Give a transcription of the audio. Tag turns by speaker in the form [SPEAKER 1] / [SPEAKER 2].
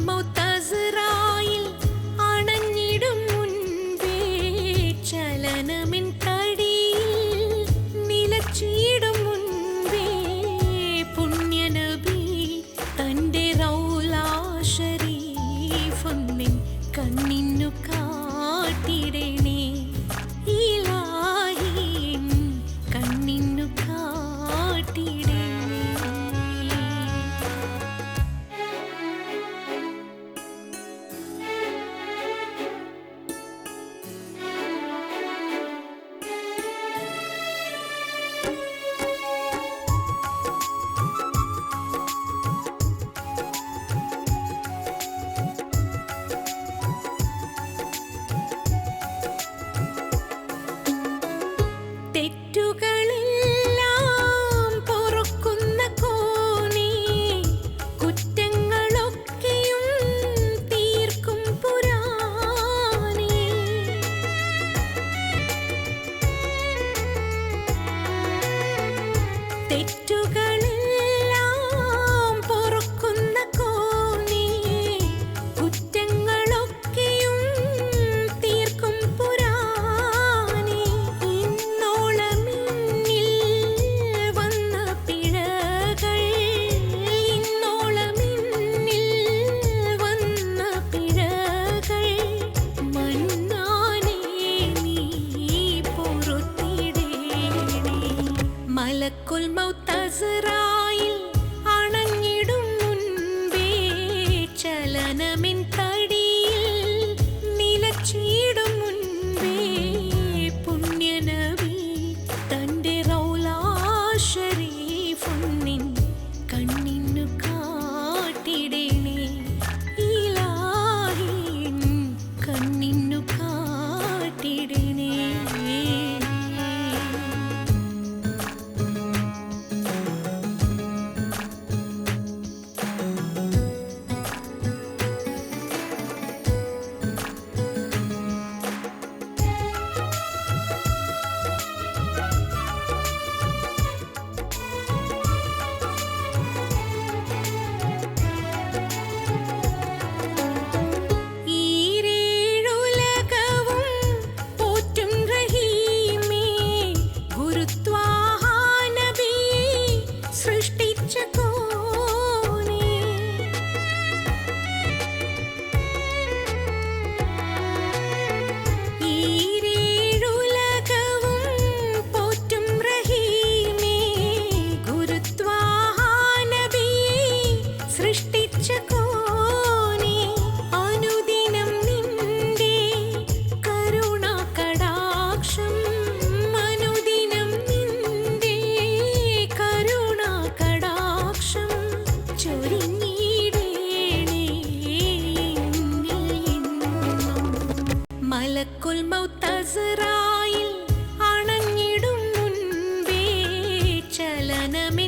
[SPEAKER 1] mau Ezra. മലക്കുൽ അണഞ്ഞിടും മുൻപേ ചലനമേ.